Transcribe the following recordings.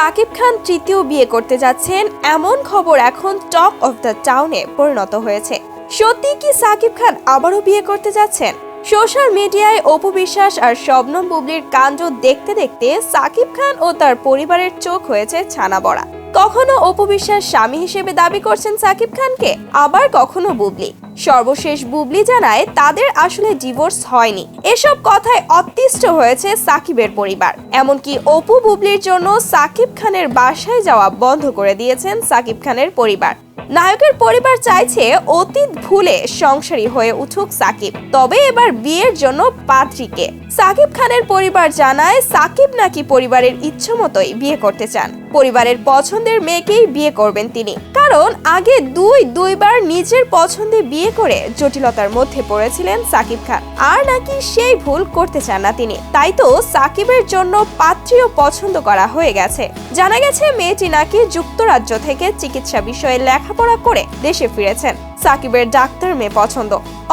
সাকিব খান তৃতীয় বিয়ে করতে যাচ্ছেন, এমন খবর এখন টক অফ দ্য টাউনে পরিণত হয়েছে। সত্যি কি সাকিব খান আবারও বিয়ে করতে যাচ্ছেন? সোশ্যাল মিডিয়ায় অপু বিশ্বাস আর শবনম বুবলির কাণ্ড দেখতে দেখতে সাকিব খান ও তার পরিবারের চোখ হয়েছে ছানা বড়া। কখনো অপু বিশ্বাস স্বামী হিসেবে দাবি করছেন সাকিব খানকে, আবার কখনো বুবলি। সর্বশেষ বুবলি জানায়, তাদের আসলে ডিভোর্স হয়নি। এসব কথায় অতিষ্ঠ হয়েছে সাকিবের পরিবার। এমনকি অপু বুবলির জন্য সাকিব খানের বাসায় যাওয়া বন্ধ করে দিয়েছেন সাকিব খানের পরিবার। নায়কের পরিবার চাইছে অতীত ভুলে সংসারী হয়ে উঠুক সাকিব। তবে এবার বিয়ের জন্য পাত্রীকে। সাকিব খানের পরিবার জানায়, সাকিব নাকি পরিবারের ইচ্ছে মতোই বিয়ে করতে চান। পরিবারের পছন্দের মেয়েকেই বিয়ে করবেন তিনি। কারণ আগে দুই, দুইবার নিজের পছন্দে বিয়ে করে জটিলতার মধ্যে পড়েছিলেন সাকিব খান। আর নাকি সেই ভুল করতে চান না তিনি। তাই তো সাকিবের জন্য পাত্রীও পছন্দ করা হয়ে গেছে। জানা গেছে, মেয়েটি নাকি যুক্তরাজ্য থেকে চিকিৎসা বিষয়ে লেখাপড়া করে দেশে ফিরেছেন। সাকিবের ডাক্তার মেয়ে পছন্দ।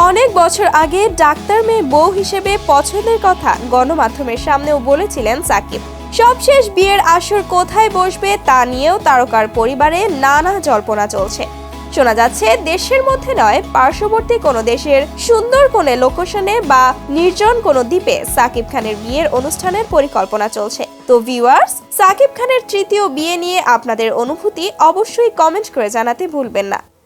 অনেক বছর আগে ডাক্তার মেয়ে বউ হিসেবে পছন্দের কথা গণমাধ্যমের সামনেও বলেছিলেন সাকিব। সবশেষ বিয়ের আসর কোথায় বসবে তা নিয়েও তারকার পরিবারে নানা জল্পনা চলছে। শোনা যাচ্ছে, দেশের মধ্যে নয়, পার্শ্ববর্তী কোনো দেশের সুন্দর কোনো লোকেশনে বা নির্জন কোনো দ্বীপে সাকিব খানের বিয়ের অনুষ্ঠানের পরিকল্পনা চলছে। তো ভিউয়ার্স সাকিব খানের তৃতীয় বিয়ে নিয়ে আপনাদের অনুভূতি অবশ্যই কমেন্ট করে জানাতে ভুলবেন না।